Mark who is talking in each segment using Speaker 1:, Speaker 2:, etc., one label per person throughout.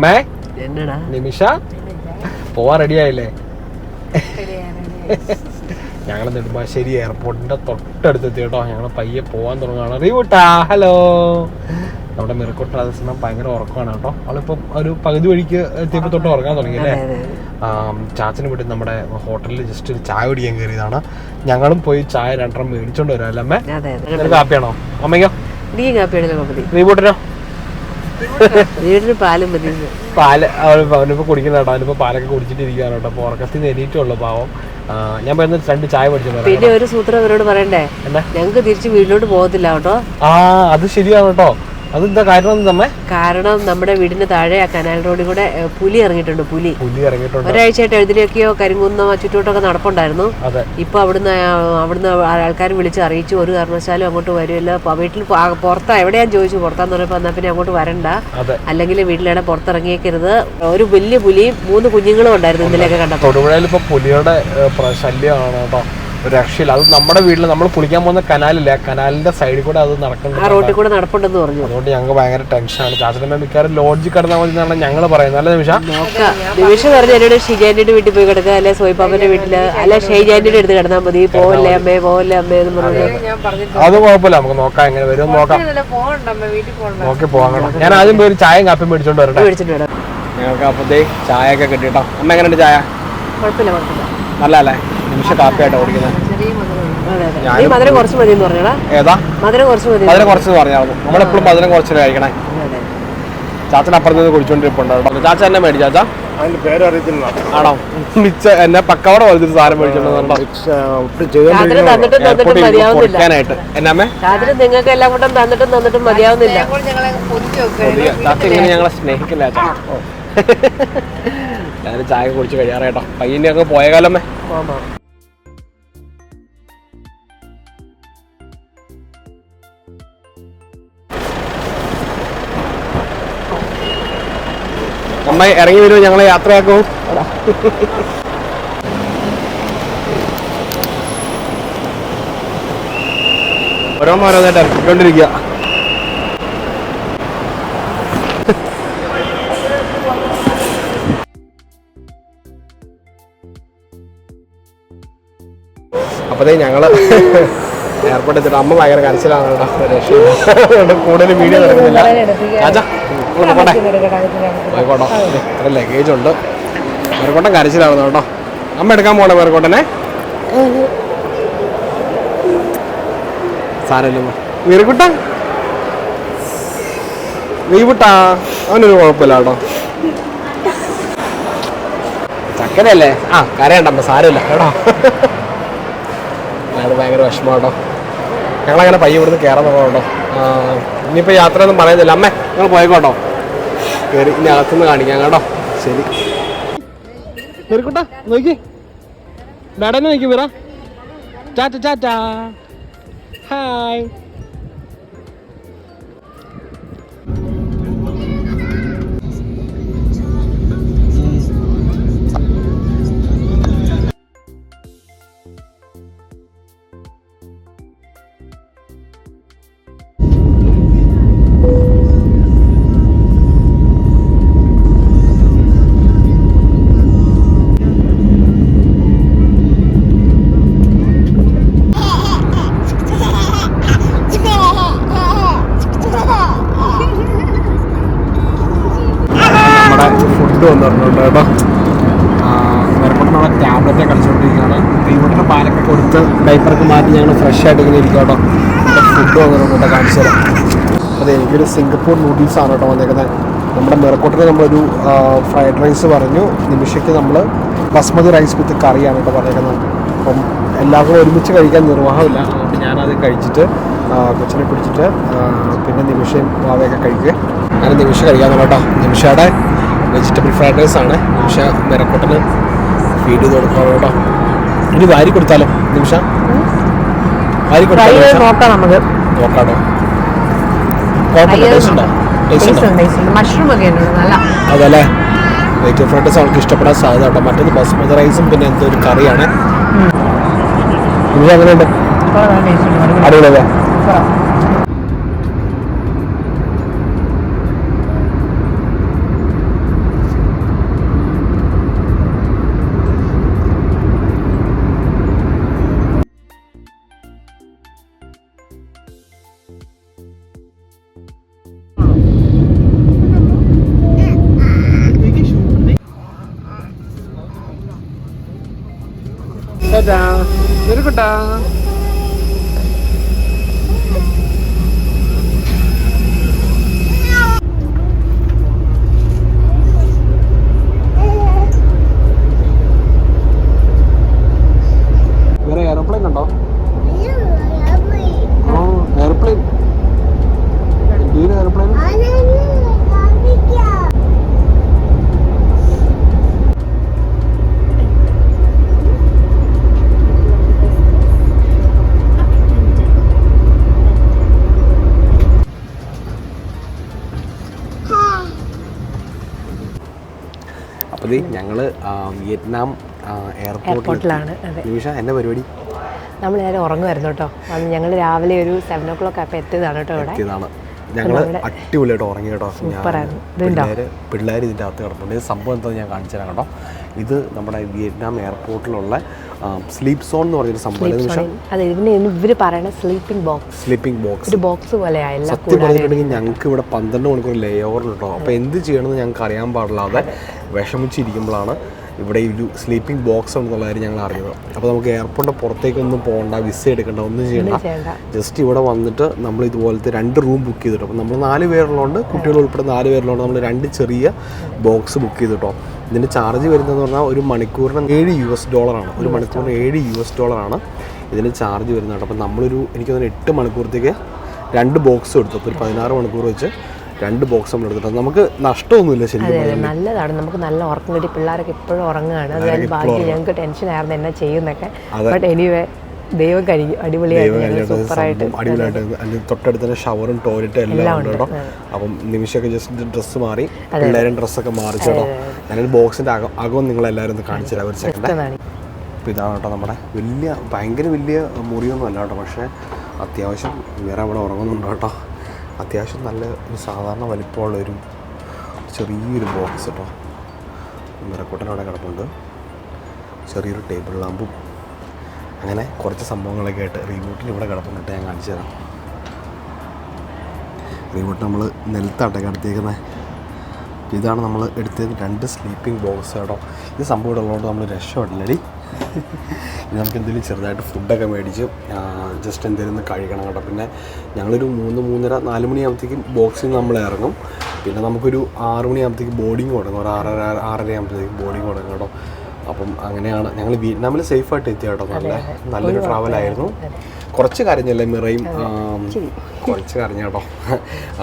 Speaker 1: അമ്മേ നിമിഷ? പോവാൻ റെഡിയായില്ലേ ഞങ്ങൾ നെടുമ്പാശ്ശേരി എയർപോർട്ടിന്റെ തൊട്ടടുത്തെത്തി കേട്ടോ. ഞങ്ങൾ പയ്യെ പോവാൻ തുടങ്ങുകയാണ് റീവൂട്ടാ ഹലോ നമ്മുടെ മിറക്കോട്ട് ട്രാവൽസിന് ഭയങ്കര ഉറക്കമാണ് കേട്ടോ. അവളിപ്പം ഒരു പകുതി വഴിക്ക് എത്തിയപ്പോൾ തൊട്ട് ഉറങ്ങാൻ തുടങ്ങി. ആം, ചാച്ചന് വിട്ട് നമ്മുടെ ഹോട്ടലിൽ ജസ്റ്റ് ഒരു ചായ കുടിക്കാൻ കയറിയതാണ്. ഞങ്ങളും പോയി ചായ രണ്ടെണ്ണം മേടിച്ചോണ്ട് വരാം അല്ലേ അമ്മേ? കാപ്പിയാണോ? അമ്മയ്ക്കോ? റീബൂട്ടിനോ
Speaker 2: വീടിന് പാലും മതി.
Speaker 1: പാൽ അവന് അവനിപ്പോ കുടിക്കുന്ന അവനിപ്പോ പാലൊക്കെ കുടിച്ചിട്ട് കേട്ടോ അപ്പൊ ഉറക്കത്തിൽ എണീറ്റുള്ളൂ പാവം. ഞാൻ പറയുന്നത് രണ്ട് ചായ പഠിച്ചു
Speaker 2: പിന്നെ ഒരു സൂത്രം അവരോട് പറയണ്ടേ?
Speaker 1: എന്താ?
Speaker 2: ഞങ്ങക്ക് തിരിച്ച് വീട്ടിലോട്ട് പോകത്തില്ല കേട്ടോ.
Speaker 1: ആ അത് ശരിയാണ് കേട്ടോ അതെന്താ കാരണം നമ്മെ
Speaker 2: കാരണം നമ്മുടെ വീടിന് താഴെ ആ കനാൽ റോഡിൽ കൂടെ പുലി ഇറങ്ങിയിട്ടുണ്ട് പുലി.
Speaker 1: പുലി ഇറങ്ങിയിട്ടുണ്ട്.
Speaker 2: ഒരാഴ്ചയായിട്ട് എഴുതിലൊക്കെയോ കരിങ്കുന്നോ ചുറ്റോട്ടൊക്കെ നടപ്പുണ്ടായിരുന്നു. ഇപ്പൊ അവിടുന്ന് അവിടുന്ന് ആൾക്കാർ വിളിച്ച് അറിയിച്ചു ഒരു കാരണവശാലും അങ്ങോട്ട് വരുമല്ലോ വീട്ടിൽ പുറത്താ എവിടെയാന്ന് ചോദിച്ചു പുറത്താന്ന് പറഞ്ഞപ്പോ എന്നാ പിന്നെ അങ്ങോട്ട് വരണ്ട. അല്ലെങ്കിൽ വീട്ടിലിടെ പുറത്തിറങ്ങിയേക്കരുത്. ഒരു വലിയ പുലിയും മൂന്ന് കുഞ്ഞുങ്ങളും ഉണ്ടായിരുന്നു ഇന്നലെയൊക്കെ കണ്ടപ്പോൾ
Speaker 1: പുലിയുടെ ശല്യമാണ് കേട്ടോ. ഒരു രക്ഷയില്ല. അത് നമ്മുടെ വീട്ടിൽ നമ്മൾ കുളിക്കാൻ പോകുന്ന കനാലില്ല? കനാലിന്റെ സൈഡിൽ കൂടെ അത്
Speaker 2: ആ
Speaker 1: നടക്കുന്നുണ്ട്
Speaker 2: റോട്ടിൽ കൂടെ നടപ്പുണ്ടെന്ന് പറഞ്ഞു.
Speaker 1: അതുകൊണ്ട് ഞങ്ങൾക്ക് ഭയങ്കര ടെൻഷനാണ്. ചാച്ചനമ്മ മിക്കവാറും ലോഡ്ജിൽ കിടന്നാൽ മതി എന്നാണ് ഞങ്ങൾ പറയുന്നത്. നല്ല നിമിഷം?
Speaker 2: നിമിഷ പറഞ്ഞു എന്നോട് വീട്ടിൽ പോയി കിടക്കുക അല്ലെ സോയിപ്പാപ്പന്റെ വീട്ടിൽ? അല്ലെ ഷെയ്ജാന്റിയുടെ അടുത്ത് കിടന്നാൽ മതി. പോവല്ലേ അമ്മേ പോവല്ലേ അമ്മേ എന്ന് പറഞ്ഞു.
Speaker 1: അത് കുഴപ്പമില്ല. നമുക്ക് നോക്കാം എങ്ങനെ വരും നോക്കാം. നോക്കി പോകാൻ ഞാൻ ആദ്യം പോയി ഒരു ചായയും കാപ്പിയും മേടിച്ചോണ്ട് വരട്ടെ. ഞങ്ങൾക്ക് അപ്പത്തേ ചായ ഒക്കെ കിട്ടിട്ടോ. അമ്മ എങ്ങനെയുണ്ട് ചായ?
Speaker 2: കുഴപ്പമില്ല കുഴപ്പമില്ല.
Speaker 1: നല്ല അല്ലേ നിമിഷം കാപ്പിയായിട്ട് ഓടിക്കുന്നത്
Speaker 2: മധുരം കുറച്ച് മതി എന്ന്
Speaker 1: ഏതാ?
Speaker 2: മധുരം കുറച്ച് മതി
Speaker 1: മധുരം കുറച്ച് പറഞ്ഞായിരുന്നു നമ്മളെപ്പോഴും മധുരം കുറച്ച് കഴിക്കണേ? ചാച്ചൻ അപ്പുറത്ത് നിന്ന് കുടിച്ചോണ്ടിരിപ്പുണ്ട്. ചാച്ച എന്നെ മേടിച്ചു ചാച്ച? ആണോ? മിച്ച എന്നെ പക്കവട പോലത്തെ സാധനം മേടിച്ചോണ്ട് വന്നിട്ടോ
Speaker 2: രാത്രി തന്നിട്ടും തന്നിട്ടും
Speaker 1: എയർപോർട്ടിൽ
Speaker 2: മതിയാവുന്നില്ല.
Speaker 1: കൊടുക്കാനായിട്ട്. എന്നാമേ
Speaker 2: രാത്രി നിങ്ങൾക്ക് എല്ലാം കൂടെ തന്നിട്ടും തന്നിട്ടും മതിയാവുന്നില്ല.
Speaker 1: ചാച്ച ഇങ്ങനെ ഞങ്ങളെ സ്നേഹിക്കില്ല ചാച്ച. ഞാൻ ചായ കുടിച്ച് കഴിയാറേട്ടോ പയ്യനെ അങ്ങ് പോയ കാലമേ
Speaker 2: ആമാ.
Speaker 1: അമ്മ ഇറങ്ങി വരുമോ ഞങ്ങളെ യാത്രയാക്കും. ഓരോന്നോരോന്നായിട്ട് ഇറക്കിക്കൊണ്ടിരിക്കുക. അപ്പതേ ഞങ്ങൾ എയർപോർട്ടിൽ എത്തിയിട്ട് അമ്മ ഭയങ്കര കരച്ചിലാണ് കേട്ടോ രക്ഷയില്ല. കൂടുതൽ വീഡിയോ നടക്കുന്നില്ല ചാച്ചാ. ഇങ്ങോട്ട് പോട്ടെ ഇത്ര ലഗേജ് ഉണ്ട്. മറിക്കോട്ടൻ കരച്ചിലാവുന്നു കേട്ടോ. അമ്മ എടുക്കാൻ പോണേ മറിക്കോട്ടനെ സാരല്ലോ വീരക്കുട്ട വീവിട്ടാ അവനൊരു കുഴപ്പമില്ല കേട്ടോ. ചക്കരയല്ലേ? ആ കരയണ്ടമ്മ സാരമില്ല. കേട്ടോ. അയാൾ ഭയങ്കര വിഷമം കേട്ടോ. ഞങ്ങളങ്ങനെ പയ്യ ഇവിടുന്ന് കയറാൻ കേട്ടോ ഇനിയിപ്പോൾ യാത്രയൊന്നും പറയുന്നില്ല. അമ്മേ നിങ്ങൾ പോയിക്കോട്ടോ കയറി ഇനി അകത്തുനിന്ന് കാണിക്കാം കേട്ടോ. ശരി. മെറിക്കുട്ട നോക്കി. ഡാഡനെ നോക്കി മിറ ചാറ്റ ചാറ്റ ഹായ്. ഫുഡ് വന്നിട്ടുണ്ട് കേട്ടോ. മെറക്കുട്ടനുള്ള ടാബ്ലറ്റ് കളിച്ചുകൊണ്ടിരിക്കുകയാണ് റീവോട്ടിന് പാലൊക്കെ കൊടുത്ത് ഡൈപ്പറൊക്കെ മാറ്റി ഞങ്ങൾ ഫ്രഷ് ആയിട്ട് ഇങ്ങനെ ഇരിക്കും കേട്ടോ. ഫുഡ് വന്നിട്ടുണ്ട് കാണിച്ചു തരാം. അതെ എനിക്കൊരു സിംഗപ്പൂർ നൂഡിൽസ് ആണ് കേട്ടോ വന്നേക്കുന്നത് നമ്മുടെ മെറക്കോട്ടിന് നമ്മളൊരു ഫ്രൈഡ് റൈസ് പറഞ്ഞു. നിമിഷയ്ക്ക് നമ്മൾ ബസ്മതി റൈസ് വിത്ത് കറിയാണ് കേട്ടോ പറഞ്ഞേക്കുന്നത് അപ്പം എല്ലാവർക്കും ഒരുമിച്ച് കഴിക്കാൻ നിർവാഹമില്ല. അതുകൊണ്ട് ഞാനത് കഴിച്ചിട്ട് കൊച്ചിനെ പിടിച്ചിട്ട് പിന്നെ നിമിഷയും വാവയൊക്കെ കഴിക്കുക ഞാൻ നിമിഷം കഴിക്കാൻ കേട്ടോ നിമിഷയുടെ വെജിറ്റബിൾ ഫ്രൈഡ് റൈസ് ആണ്. നിമിഷ മെരക്കോട്ടന് ഫീഡ് ചെയ്ത് കൊടുക്കണം കേട്ടോ. ഇനി വാരി കൊടുത്താലോ നിമിഷ? വാരി കൊടുത്താലോ?
Speaker 2: നോക്കാം നമുക്ക്.
Speaker 1: നോക്കാട്ടോ. അതല്ലേ? വെജിറ്റബിൾ ഫ്രൈഡ് റൈസ് അവൾക്ക് ഇഷ്ടപ്പെടാൻ സാധ്യത കേട്ടോ. മറ്റേത് ബസ്മതി റൈസും പിന്നെ എന്തോ ഒരു കറിയാണ്. അങ്ങനെയുണ്ട് അടിപൊളിയല്ലേ? ഒരു അപ്പോൾ ഞങ്ങൾ വിയറ്റ്നാം
Speaker 3: എയർപോർട്ടിലാണ് അതെ.
Speaker 1: നിമിഷ എന്നെ പരിപാടി?
Speaker 3: നമ്മൾ നേരെ ഉറങ്ങുമായിരുന്നു കേട്ടോ. ഞങ്ങൾ രാവിലെ ഒരു സെവൻ ഓ ക്ലോക്ക് ആയപ്പോൾ എത്തിയതാണ് കേട്ടോ ഇവിടെ.
Speaker 1: എത്തിയതാണ്. ഞങ്ങൾ അടിപൊളിയായിട്ട് ഉറങ്ങി കേട്ടോ. പിള്ളേർ പിള്ളേർ ഇതിന്റെ അകത്ത് കിടപ്പുണ്ട്. സംഭവം എന്താണെന്ന് ഞാൻ കാണിച്ചു തരാം കേട്ടോ. ഇത് നമ്മുടെ വിയറ്റ്നാം എയർപോർട്ടിലുള്ള സ്ലീപ്പ് സോൺ എന്ന് പറഞ്ഞൊരു സംഭവം.
Speaker 3: അതെ ഇതിന് ഇവർ പറയണ സ്ലീപ്പിംഗ് ബോക്സ്.
Speaker 1: Sleeping box.
Speaker 3: ഒരു ബോക്സ് എല്ലാം
Speaker 1: സത്യം പറഞ്ഞിട്ടുണ്ടെങ്കിൽ ഞങ്ങൾക്ക് ഇവിടെ പന്ത്രണ്ട് മണിക്കൂർ ലേ ഓവറിലുണ്ടോ അപ്പോൾ എന്ത് ചെയ്യണമെന്ന് ഞങ്ങൾക്ക് അറിയാൻ പാടില്ലാതെ വിഷമിച്ചിരിക്കുമ്പോഴാണ് ഇവിടെ ഒരു സ്ലീപ്പിംഗ് ബോക്സ് ഉണ്ടെന്നുള്ള കാര്യം ഞങ്ങൾ അറിഞ്ഞത് അപ്പോൾ നമുക്ക് എയർപോർട്ടിന്റെ പുറത്തേക്കൊന്നും പോകണ്ട വിസ എടുക്കേണ്ട ഒന്നും ചെയ്യണ്ട. ജസ്റ്റ് ഇവിടെ വന്നിട്ട് നമ്മൾ ഇതുപോലത്തെ രണ്ട് റൂം ബുക്ക് ചെയ്തിട്ടോ. അപ്പോൾ നമ്മൾ നാല് പേരുള്ളതുകൊണ്ട് കുട്ടികൾ ഉൾപ്പെടെ നാല് പേരുള്ളതുകൊണ്ട് നമ്മൾ രണ്ട് ചെറിയ ബോക്സ് ബുക്ക് ചെയ്തിട്ടോ. ഇതിന്റെ ചാർജ് വരുന്നതെന്ന് പറഞ്ഞാൽ ഒരു മണിക്കൂറിന് ഏഴ് യു എസ് ഡോളറാണ് ഒരു മണിക്കൂറിന് ഏഴ് യു എസ് ഡോളറാണ് ഇതിന് ചാർജ് വരുന്നത് കേട്ടോ. അപ്പം നമ്മളൊരു എനിക്ക് തോന്നുന്നു എട്ട് മണിക്കൂറത്തേക്ക് രണ്ട് ബോക്സ് എടുത്തു. അപ്പോൾ ഒരു പതിനാറ് മണിക്കൂർ വെച്ച് രണ്ട് ബോക്സ് നമ്മൾ എടുത്തിട്ട് നമുക്ക് നഷ്ടമൊന്നുമില്ല ശരിക്കും
Speaker 3: നല്ലതാണ്. നമുക്ക് നല്ല ഉറക്കം കിട്ടി. പിള്ളേരൊക്കെ ഇപ്പോഴും ഉറങ്ങുകയാണ്. അത് ബാക്കി ഞങ്ങൾക്ക് ടെൻഷൻ ആയിരുന്നു എന്നാ ചെയ്യുന്നൊക്കെ. ബട്ട് എനിവേ ദൈവം കഴിയും അടിപൊളിയായിട്ട് സൂപ്പറായിട്ട്
Speaker 1: അടിപൊളിയായിട്ട് അതിന് തൊട്ടടുത്ത് തന്നെ ഷവറും ടോയ്ലറ്റും എല്ലാം ഉണ്ട് കേട്ടോ. അപ്പം നിമിഷമൊക്കെ ജസ്റ്റ് ഡ്രസ്സ് മാറി. പിള്ളേരും ഡ്രസ്സൊക്കെ മാറി കേട്ടോ. ഞാനൊരു ബോക്സിന്റെ അകം അകം നിങ്ങളെല്ലാവരും ഒന്ന് കാണിച്ചു തരാം ഒരു സെക്കൻഡ് അപ്പോൾ ഇതാണ് കേട്ടോ നമ്മുടെ വലിയ ഭയങ്കര വലിയ മുറിയൊന്നും അല്ല കേട്ടോ. പക്ഷേ അത്യാവശ്യം വേറെ അവിടെ ഉറങ്ങുന്നുണ്ട് കേട്ടോ. അത്യാവശ്യം നല്ല ഒരു സാധാരണ വലിപ്പമുള്ള ഒരു ചെറിയൊരു ബോക്സ് കേട്ടോ. മിറക്കൂട്ടൻ അവിടെ കിടപ്പുണ്ട്. ചെറിയൊരു ടേബിൾ ലാമ്പും അങ്ങനെ കുറച്ച് സംഭവങ്ങളൊക്കെ ആയിട്ട് റീബൂട്ടിൽ ഇവിടെ കിടപ്പുണ്ടിട്ട് ഞാൻ കാണിച്ചു തരാം. റീബൂട്ട് നമ്മൾ നിലത്താട്ടെ കിടത്തിയേക്കുന്നത് ഇതാണ് നമ്മൾ എടുത്തത് രണ്ട് സ്ലീപ്പിംഗ് ബോക്സ് കേട്ടോ ഇത് സംഭവം ഉള്ളതുകൊണ്ട് നമ്മൾ രക്ഷപ്പെടില്ലടി നമുക്ക് എന്തെങ്കിലും ചെറുതായിട്ട് ഫുഡൊക്കെ മേടിച്ച് ജസ്റ്റ് എന്തെങ്കിലും ഒന്ന് കഴിക്കണം കേട്ടോ. പിന്നെ ഞങ്ങളൊരു മൂന്ന് മൂന്നര നാല് മണിയാകുമ്പോഴത്തേക്കും ബോക്സിൽ നമ്മൾ ഇറങ്ങും. പിന്നെ നമുക്കൊരു ആറ് മണിയാകുമ്പോഴത്തേക്ക് ബോർഡിങ് തുടങ്ങും ഒരു ആറര ആറര ആകുമ്പോഴത്തേക്ക് ബോർഡിങ് തുടങ്ങും കേട്ടോ. അപ്പം അങ്ങനെയാണ് ഞങ്ങൾ വിയറ്റ്നാമിൽ സേഫായിട്ട് എത്തിയ കേട്ടോ നല്ല നല്ലൊരു ട്രാവലായിരുന്നു കുറച്ച് കരഞ്ഞല്ലേ മിറയും? കുറച്ച് കരഞ്ഞ കേട്ടോ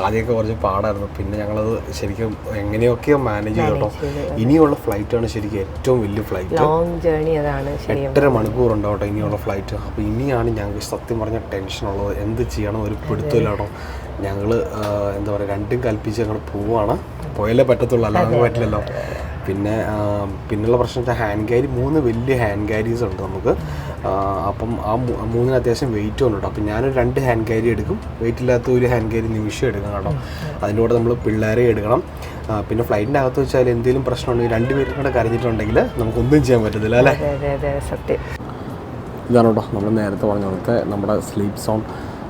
Speaker 1: ആദ്യമൊക്കെ കുറച്ച് പാടായിരുന്നു. പിന്നെ ഞങ്ങളത് ശരിക്കും എങ്ങനെയൊക്കെയോ മാനേജ് ചെയ്തു കേട്ടോ. ഇനിയുള്ള ഫ്ലൈറ്റാണ് ശരിക്കും ഏറ്റവും വലിയ ഫ്ലൈറ്റ്
Speaker 3: ലോങ് ജേർണി അതാണ്
Speaker 1: എട്ടര മണിക്കൂർ കേട്ടോ ഇനിയുള്ള ഫ്ലൈറ്റ് അപ്പോൾ ഇനിയാണ് ഞങ്ങൾക്ക് സത്യം പറഞ്ഞ ടെൻഷൻ ഉള്ളത്. എന്ത് ചെയ്യണം ഒരു പിടുത്തമില്ല കേട്ടോ. ഞങ്ങൾ എന്താ പറയുക രണ്ടും കൽപ്പിച്ച് ഞങ്ങൾ പോവാണ്. പോയാലേ പറ്റത്തുള്ളൂ. അല്ലാതെ പറ്റില്ലല്ലോ. പിന്നെ പിന്നെയുള്ള പ്രശ്നം വെച്ചാൽ ഹാൻഡ് ക്യാരി മൂന്ന് വലിയ ഹാൻഡ് ക്യാരീസ് ഉണ്ട് നമുക്ക്. അപ്പം ആ മൂന്നിന് അത്യാവശ്യം വെയിറ്റ് ഉണ്ട് കേട്ടോ അപ്പം ഞാനൊരു രണ്ട് ഹാൻഡ് ക്യാരി എടുക്കും. വെയിറ്റ് ഇല്ലാത്ത ഒരു ഹാൻഡ് ക്യാരി നിമിഷം എടുക്കണം കേട്ടോ അതിന്റെ കൂടെ നമ്മൾ പിള്ളേരെ എടുക്കണം. പിന്നെ ഫ്ലൈറ്റിന്റെ അകത്ത് വെച്ചാൽ എന്തെങ്കിലും പ്രശ്നം ഉണ്ടെങ്കിൽ രണ്ടുപേരും കൂടെ കരഞ്ഞിട്ടുണ്ടെങ്കിൽ നമുക്കൊന്നും ചെയ്യാൻ പറ്റത്തില്ല അല്ലേ?
Speaker 3: സത്യം.
Speaker 1: ഇതാണ് കേട്ടോ നമ്മൾ നേരത്തെ പറഞ്ഞ പോലത്തെ നമ്മുടെ സ്ലീപ്പ് സോൺ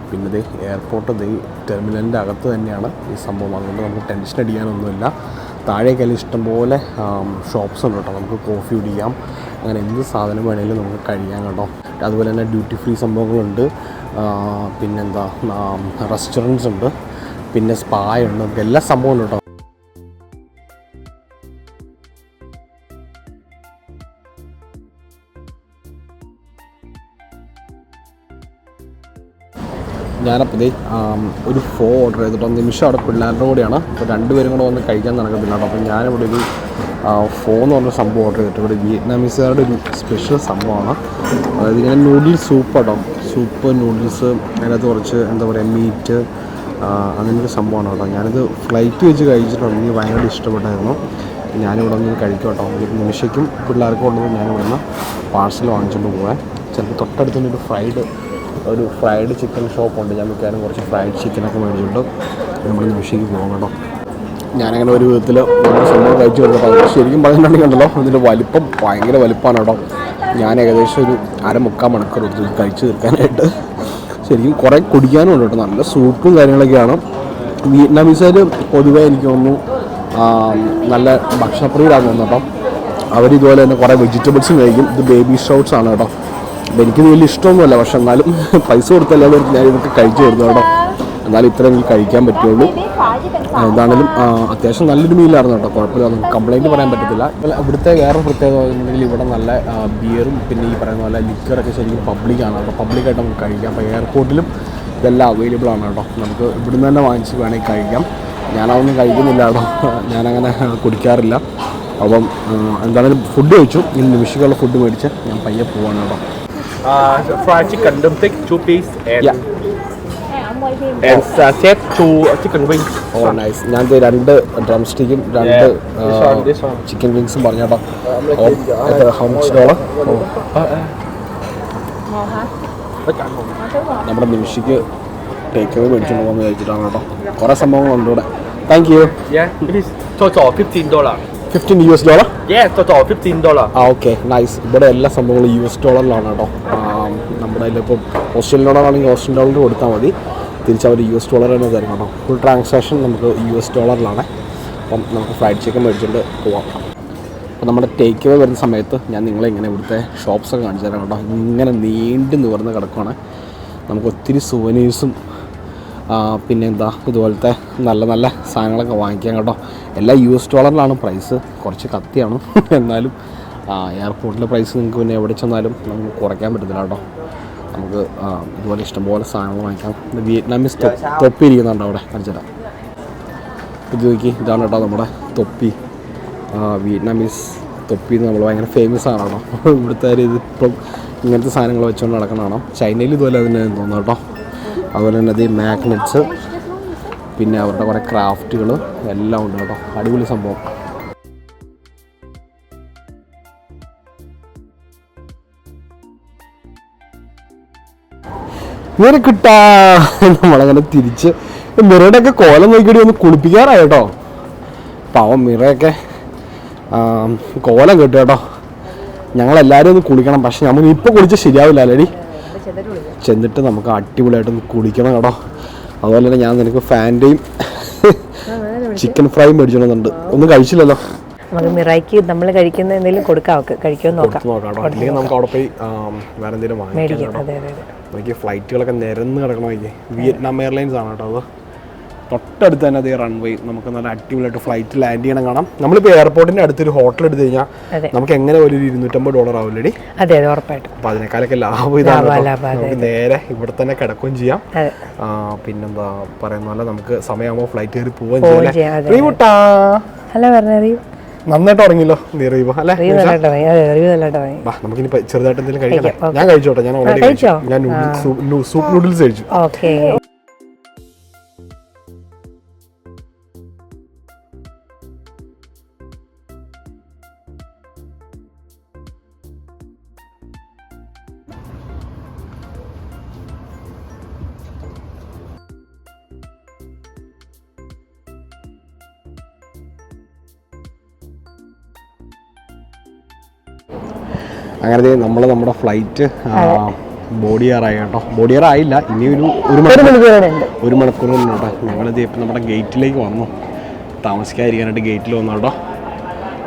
Speaker 1: പിന്നെ ഇത് എയർപോർട്ട് ഇത് ടെർമിനലിന്റെ അകത്ത് തന്നെയാണ് ഈ സംഭവം. അതുകൊണ്ട് നമുക്ക് ടെൻഷൻ അടിക്കാനൊന്നുമില്ല. താഴേക്കെല്ലാം ഇഷ്ടംപോലെ ഷോപ്സ് ഉണ്ട് കേട്ടോ. നമുക്ക് കോഫി കുടിക്കാം. അങ്ങനെ എന്ത് സാധനം വേണമെങ്കിലും നമുക്ക് കഴിയാം കേട്ടോ. അതുപോലെ തന്നെ ഡ്യൂട്ടി ഫ്രീ സംഭവങ്ങളുണ്ട് പിന്നെന്താ? റെസ്റ്റോറന്റ്സ് ഉണ്ട്. പിന്നെ സ്പായുണ്ട് നമുക്ക് എല്ലാ സംഭവങ്ങളും കേട്ടോ. ഞാനപ്പോൾ ഒരു ഫോ ഓർഡർ ചെയ്തിട്ട് നിമിഷം അവിടെ പിള്ളേരുടെ കൂടെയാണ്. അപ്പോൾ രണ്ടുപേരും കൂടെ വന്ന് കഴിക്കാൻ നടക്കത്തില്ല കേട്ടോ. അപ്പോൾ ഞാനിവിടെ ഒരു ഫോ എന്ന് പറഞ്ഞ സംഭവം ഓർഡർ ചെയ്തിട്ട് ഇവിടെ വിയറ്റ്നാമീസുകാരുടെ ഒരു സ്പെഷ്യൽ സംഭവമാണ്. അതായത് ഇങ്ങനെ നൂഡിൽസ് സൂപ്പ് കേട്ടോ സൂപ്പ് നൂഡിൽസ് അതിനകത്ത് കുറച്ച് എന്താ പറയുക മീറ്റ് അങ്ങനെ ഒരു സംഭവമാണ് കേട്ടോ. ഞാനിത് ഫ്ലൈറ്റ് വെച്ച് കഴിച്ചിട്ടുണ്ട്. എനിക്ക് ഭയങ്കര ഇഷ്ടപ്പെട്ടായിരുന്നു. ഞാനിവിടെ ഒന്ന് കഴിക്കും കേട്ടോ. ഒരു നിമിഷയ്ക്കും പിള്ളേർക്കും ഉള്ളത് ഞാൻ ഇവിടുന്ന് പാഴ്സൽ വാങ്ങിച്ചുകൊണ്ട് പോകാൻ ചിലപ്പോൾ തൊട്ടടുത്തുനിന്ന് ഒരു ഫ്രൈഡ് ഒരു ഫ്രൈഡ് ചിക്കൻ ഷോപ്പുണ്ട് ഞാൻ മിക്കവാറും കുറച്ച് ഫ്രൈഡ് ചിക്കനൊക്കെ മേടിച്ചിട്ട് നമ്മൾ നിമിഷയ്ക്ക് പോകാം കേട്ടോ. ഞാനങ്ങനെ ഒരു വിധത്തിൽ സംഭവം കഴിച്ചു കേട്ടോ ശരിക്കും പറഞ്ഞിട്ടുണ്ടെങ്കിൽ ഉണ്ടല്ലോ അതിന്റെ വലിപ്പം ഭയങ്കര വലിപ്പമാണ് കേട്ടോ. ഞാൻ ഏകദേശം ഒരു അര മുക്കാൽ മണിക്കൂർ എടുത്തു കഴിച്ചു തീർക്കാനായിട്ട്. ശരിക്കും കുറേ കുടിക്കാനും ഉണ്ട് കേട്ടോ. നല്ല സൂപ്പും കാര്യങ്ങളൊക്കെയാണ്. വിയറ്റ്നാമീസുകാർ പൊതുവേ എനിക്ക് തോന്നുന്നു നല്ല ഭക്ഷണപ്രിയരാണ് തോന്നുന്നു കേട്ടോ. അവരിതുപോലെ തന്നെ കുറേ വെജിറ്റബിൾസും കഴിക്കും. ഇത് ബേബി ഷൗട്ട്സ് ആണ് കേട്ടോ. എനിക്കിത് വലിയ ഇഷ്ടമൊന്നുമല്ല. പക്ഷെ എന്നാലും പൈസ കൊടുത്തല്ലാതെ ഞാൻ ഇതൊക്കെ കഴിച്ചു വരുന്നു കേട്ടോ എന്നാലും ഇത്രയും എനിക്ക് കഴിക്കാൻ പറ്റുള്ളൂ. എന്താണെങ്കിലും അത്യാവശ്യം നല്ലൊരു മീലായിരുന്നു കേട്ടോ. കുഴപ്പമില്ല കംപ്ലൈന്റ് പറയാൻ പറ്റത്തില്ല. ഇവിടുത്തെ വേറെ പ്രത്യേകത എന്നുണ്ടെങ്കിൽ ഇവിടെ നല്ല ബിയറും പിന്നെ ഈ പറയുന്ന പോലെ ലിക്കറൊക്കെ ശരിക്കും പബ്ലിക്കാണ് അപ്പോൾ പബ്ലിക്കായിട്ട് നമുക്ക് കഴിക്കാം. അപ്പോൾ എയർപോർട്ടിലും ഇതെല്ലാം അവൈലബിൾ ആണ് കേട്ടോ. നമുക്ക് ഇവിടുന്ന് തന്നെ വാങ്ങിച്ച് വേണമെങ്കിൽ കഴിക്കാം. ഞാനതൊന്നും കഴിക്കുന്നില്ല കേട്ടോ. ഞാനങ്ങനെ കുടിക്കാറില്ല. അപ്പം എന്താണെങ്കിലും ഫുഡ് കഴിച്ചു. ഇനി നിമിഷക്കുള്ള ഫുഡ് മേടിച്ച് ഞാൻ പയ്യെ പോവാണ് കേട്ടോ.
Speaker 4: Uh, fried chicken drumstick, two piece, and
Speaker 1: Yeah.
Speaker 4: and uh, set two chicken wings.
Speaker 1: Oh nice ഞാൻ ദേ രണ്ട് ഡ്രം സ്റ്റിക്കും രണ്ട്
Speaker 4: Yeah, this one, this one.
Speaker 1: Chicken വിങ്സും പറഞ്ഞു കേട്ടോ ഓ ഹൗ മച്ച് ഡോളർ നമ്മുടെ നിമിഷിക്ക് ടേക്ക് അവേ മേടിച്ചുകൊണ്ട് പോകുന്ന കഴിച്ചിട്ടാണ് കേട്ടോ കുറേ സംഭവങ്ങളുണ്ട് ഇവിടെ thank you
Speaker 4: Yeah, this total fifteen dollar.
Speaker 1: fifteen U
Speaker 4: S dollar fifteen dollar
Speaker 1: ആ ഓക്കെ നൈസ് ഇവിടെ എല്ലാ സംഭവങ്ങളും യു എസ് ഡോളറിലാണ് കേട്ടോ. നമ്മുടെ ഇതിലിപ്പം ഓസ്ട്രേലിയൻ ഡോളർ ആണെങ്കിൽ ഓസ്ട്രേലിയൻ ഡോളർ കൊടുത്താൽ മതി. തിരിച്ചവർ യു എസ് ഡോളർ തന്നെ തരും കേട്ടോ. ഫുൾ ട്രാൻസാക്ഷൻ നമുക്ക് യു എസ് ഡോളറിലാണ് അപ്പം നമുക്ക് ഫ്രൈഡ് ചിക്കൻ മേടിച്ചുകൊണ്ട് പോവാം. അപ്പോൾ നമ്മുടെ ടേക്ക് അവേ വരുന്ന സമയത്ത് ഞാൻ നിങ്ങളെ ഇങ്ങനെ ഇവിടുത്തെ ഷോപ്സൊക്കെ കാണിച്ചു തരാം കേട്ടോ. ഇങ്ങനെ നീണ്ടു നിവർന്ന് കിടക്കുവാണ്. നമുക്ക് ഒത്തിരി സുവനീസും പിന്നെന്താ ഇതുപോലത്തെ നല്ല നല്ല സാധനങ്ങളൊക്കെ വാങ്ങിക്കാം കേട്ടോ. എല്ലാം യു എസ് ഡോളറിലാണ് പ്രൈസ് കുറച്ച് കത്തിയാണ്. എന്നാലും എയർപോർട്ടിലെ പ്രൈസ് നിങ്ങൾക്ക് പിന്നെ എവിടെ ചെന്നാലും നമുക്ക് കുറയ്ക്കാൻ പറ്റത്തില്ല കേട്ടോ. നമുക്ക് ഇതുപോലെ ഇഷ്ടംപോലെ സാധനങ്ങൾ വാങ്ങിക്കാം. വിയറ്റ്നാമീസ് തൊപ്പി ഇരിക്കുന്നുണ്ട് അവിടെ. കാണിച്ചു തരാം. ഇത് നോക്കി ഇതാണ് കേട്ടോ നമ്മുടെ തൊപ്പി. വിയറ്റ്നാമീസ് തൊപ്പി എന്ന് നമ്മൾ ഭയങ്കര ഫേമസ് ആണ് കേട്ടോ. ഇവിടുത്തെ ഇത് ഇപ്പം ഇങ്ങനത്തെ സാധനങ്ങൾ വെച്ചുകൊണ്ട് നടക്കുന്നതാണ്. ചൈനയിൽ ഇതുപോലെ അതിന് തോന്നുന്നു കേട്ടോ. അതുപോലെ തന്നെ അത് മാഗ്നറ്റ്സ് പിന്നെ അവരുടെ കുറേ ക്രാഫ്റ്റുകൾ എല്ലാം ഉണ്ട് കേട്ടോ. അടിപൊളി സംഭവം. ഇങ്ങനെ കിട്ടാ. നമ്മളങ്ങനെ തിരിച്ച് മിറയുടെ ഒക്കെ കോലം നോക്കിയിട്ട് ഒന്ന് കുളിപ്പിക്കാറായി കേട്ടോ. പാവം മിറയൊക്കെ കോലം കിട്ടും കേട്ടോ. ഞങ്ങളെല്ലാവരും ഒന്ന് കുളിക്കണം. പക്ഷെ നമ്മൾ ഇപ്പോൾ കുളിച്ച് ശരിയാവില്ല അല്ലേടി? ചെന്നിട്ട് നമുക്ക് അടിപൊളിയായിട്ടൊന്ന് കുളിക്കണം കേട്ടോ. അതുപോലെ തന്നെ ഞാൻ നിനക്ക് ഫാന്റെയും ചിക്കൻ ഫ്രൈ മേടിച്ചോണ്ടുണ്ട് ഒന്നും കഴിച്ചില്ലല്ലോ.
Speaker 3: നമുക്ക് മിറായിക്ക് നമ്മൾ കഴിക്കുന്ന എന്തെങ്കിലും കൊടുക്കാം അവർക്ക് കഴിക്കാൻ നോക്കാം.
Speaker 1: അല്ലെങ്കിൽ നമുക്ക് അവിടെ പോയി വേറെ എന്തെങ്കിലും വാങ്ങിക്കാം
Speaker 3: അതെ
Speaker 1: ഫ്ലൈറ്റുകളൊക്കെ നിരന്ന് കിടക്കണമെങ്കിൽ വിയറ്റ്നാം എയർലൈൻസ് ആണ് കേട്ടോ അത്. തൊട്ടടുത്ത് തന്നെ അതേ റൺവേ നമുക്ക് നല്ല അടിപൊളിയായിട്ട് ഫ്ലൈറ്റ് ലാൻഡ് ചെയ്യണം കാണാം. നമ്മളിപ്പോൾ എയർപോർട്ടിന്റെ അടുത്തൊരു ഹോട്ടൽ എടുത്തു കഴിഞ്ഞാൽ നമുക്ക് എങ്ങനെ ഒരു ഇരുന്നൂറ്റമ്പത് ഡോളർ ആവില്ലടി?
Speaker 3: അതെ ഉറപ്പായിട്ടും.
Speaker 1: അപ്പോൾ അതിനേക്കാളൊക്കെ ലാഭം ഇതാണ് നമുക്ക് നേരെ ഇവിടെ തന്നെ കിടക്കുകയും ചെയ്യാം. പിന്നെന്താ പറയുന്ന പോലെ നമുക്ക് സമയമാകുമ്പോൾ ഫ്ലൈറ്റ് കയറി പോവുകയും
Speaker 3: പോവുകയും ചെയ്യാം, പറഞ്ഞ
Speaker 1: നന്നായിട്ട് ഉറങ്ങില്ലോ നീ റീവ അല്ലേ? നമുക്കിനി ചെറുതായിട്ട് എന്തെങ്കിലും
Speaker 3: കഴിക്കാം,
Speaker 1: ഞാൻ കഴിച്ചോട്ടെ ഞാൻ ഓൾറെഡി? ഞാൻ സൂപ്പ് നൂഡിൽസ് കഴിച്ചു. അങ്ങനെ നമ്മൾ നമ്മുടെ ഫ്ലൈറ്റ് ബോഡി ആയിട്ടോ കേട്ടോ. ബോഡി ആയില്ല ഇനി ഒരു ഒരു
Speaker 3: ഒരു
Speaker 1: മണിക്കൂർ
Speaker 3: ഉണ്ട്
Speaker 1: ഒരു മണിക്കൂർ കേട്ടോ. ഞങ്ങളിത് ഇപ്പം നമ്മുടെ ഗേറ്റിലേക്ക് വന്നു. താമസിക്കാതിരിക്കാനായിട്ട് ഗേറ്റിൽ വന്നു കേട്ടോ.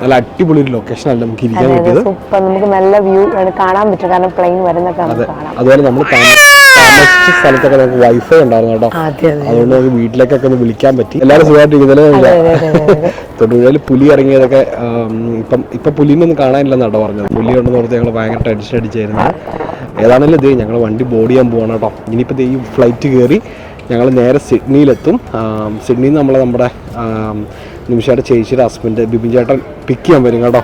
Speaker 1: നല്ല അടിപൊളി ഒരു ലൊക്കേഷൻ അല്ല നമുക്ക് ഇരിക്കാൻ പറ്റിയത്?
Speaker 3: നമുക്ക് നല്ല വ്യൂ കാണാൻ പറ്റും. കാരണം പ്ലെയിൻ വരുന്നൊക്കെ
Speaker 1: അതെ. അതുപോലെ നമ്മൾ താമസിച്ച സ്ഥലത്തൊക്കെ നമുക്ക് വൈഫൈ ഉണ്ടായിരുന്നു കേട്ടോ.
Speaker 3: അതെ അതെ
Speaker 1: അതുകൊണ്ട് നമുക്ക് വീട്ടിലേക്കൊക്കെ ഒന്ന് വിളിക്കാൻ പറ്റി. എല്ലാവരും സുഖമായിട്ടിരിക്കുന്നില്ല തൊടുപുഴയിൽ പുലി ഇറങ്ങിയതൊക്കെ ഇപ്പം ഇപ്പം പുലിനൊന്നും കാണാനില്ലെന്നാണ് കേട്ടോ പറഞ്ഞത്. പുലി ഉണ്ടെന്ന് പറഞ്ഞാൽ ഞങ്ങൾ ഭയങ്കര ടെൻഷൻ അടിച്ചായിരുന്നു. ഏതാണെങ്കിലും ഇത് ഞങ്ങൾ വണ്ടി ബോർഡ് ചെയ്യാൻ പോകണം കേട്ടോ. ഇനിയിപ്പോൾ ഈ ഫ്ലൈറ്റ് കയറി ഞങ്ങൾ നേരെ സിഡ്നിയിലെത്തും. സിഡ്നിയിൽ നിന്ന് നമ്മൾ നമ്മുടെ നിമിഷയുടെ ചേച്ചിയുടെ ഹസ്ബൻഡ് ബിബിൻ ചേട്ടൻ പിക്ക് ചെയ്യാൻ വരും കേട്ടോ.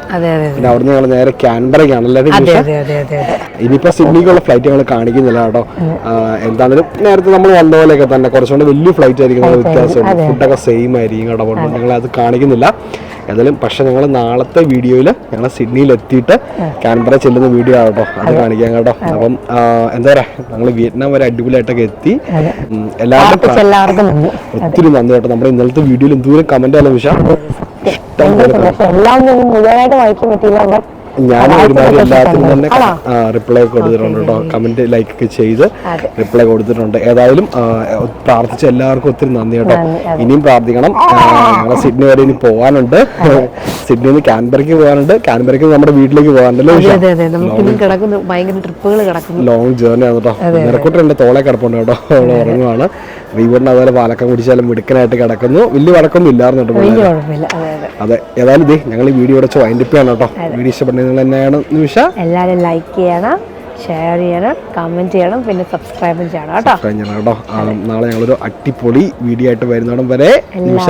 Speaker 1: പിന്നെ അവിടുന്ന് ഞങ്ങൾ നേരെ ക്യാൻബറയ്ക്കാണല്ലേ
Speaker 3: ഇനിയിപ്പോ
Speaker 1: നിമിഷ? സിഡ്നിക്കുള്ള ഫ്ലൈറ്റ് ഞങ്ങൾ കാണിക്കുന്നില്ല കേട്ടോ. എന്താണെങ്കിലും നേരത്തെ നമ്മൾ വന്ന പോലെയൊക്കെ തന്നെ. കുറച്ചുകൊണ്ട് വലിയ ഫ്ലൈറ്റ് ആയിരിക്കും വ്യത്യാസമുണ്ട്. ഫുഡൊക്കെ സെയിം ആയിരിക്കും കേട്ടോ. ഞങ്ങൾ അത്. കാണിക്കുന്നില്ല. ഏതായാലും പക്ഷെ ഞങ്ങൾ നാളത്തെ വീഡിയോയിൽ ഞങ്ങൾ സിഡ്നിയിൽ എത്തിയിട്ട് കാൻബറ ചെല്ലുന്ന വീഡിയോ ആട്ടോ അത് കാണിക്കാം കേട്ടോ. അപ്പം എന്താ പറയാ ഞങ്ങൾ വിയറ്റ്നാം വരെ അടിപൊളിയായിട്ടൊക്കെ എത്തി.
Speaker 3: എല്ലാവർക്കും
Speaker 1: ഒത്തിരി നന്ദി കേട്ടോ. നമ്മുടെ ഇന്നലത്തെ വീഡിയോയിൽ എന്തോരം കമന്റ് ആയാലും വിഷയം ഇഷ്ടം പോലെ
Speaker 3: പക്ഷെ എല്ലാം മുഴുവനായിട്ട് വായിക്കാൻ പറ്റിയില്ല.
Speaker 1: ഞാൻ ഒരുമാതിരി എല്ലാത്തിനും തന്നെ റിപ്ലൈ കൊടുത്തിട്ടുണ്ട് കേട്ടോ. കമന്റ് ലൈക്ക് ഒക്കെ ചെയ്ത് റിപ്ലൈ കൊടുത്തിട്ടുണ്ട്. ഏതായാലും പ്രാർത്ഥിച്ച എല്ലാവർക്കും ഒത്തിരി നന്ദി കേട്ടോ. ഇനിയും പ്രാർത്ഥിക്കണം. ഞങ്ങളെ സിഡ്നി വരെ ഇനി പോകാനുണ്ട് സിഡ്നിയിൽ നിന്ന് കാൻബറയ്ക്ക് പോകാനുണ്ട് കാൻബറയ്ക്ക് നമ്മുടെ വീട്ടിലേക്ക് പോകാനുണ്ടല്ലോ ലോങ് ജേർണി ആണ് കേട്ടോ. നിറക്കൂട്ടർ എന്റെ തോളെ കിടപ്പുണ്ട് കേട്ടോ. ഉറങ്ങുവാണ്. റീവറിന് അതുപോലെ പാലക്കം കുടിച്ചാലും മിടുക്കനായിട്ട് കിടക്കുന്നു. വലിയ വഴക്കൊന്നും ഇല്ലായിരുന്നു
Speaker 3: അതെ
Speaker 1: ഏതായാലും ഇതേ ഞങ്ങൾ ഈ വീഡിയോ അടച്ച് വൈൻഡപ്പ് ചെയ്യണം കേട്ടോ. വീഡിയോ ഇഷ്ടപ്പെടുന്നത് തന്നെയാണ്. നിമിഷ.
Speaker 3: എല്ലാവരും ലൈക്ക് ചെയ്യണം ഷെയർ ചെയ്യണം കമന്റ് ചെയ്യണം പിന്നെ സബ്സ്ക്രൈബ് ചെയ്യണം കേട്ടോ.
Speaker 1: കേട്ടോ. നാളെ ഞങ്ങളൊരു അടിപൊളി വീഡിയോ ആയിട്ട് വരുന്നിടം വരെ നിമിഷ.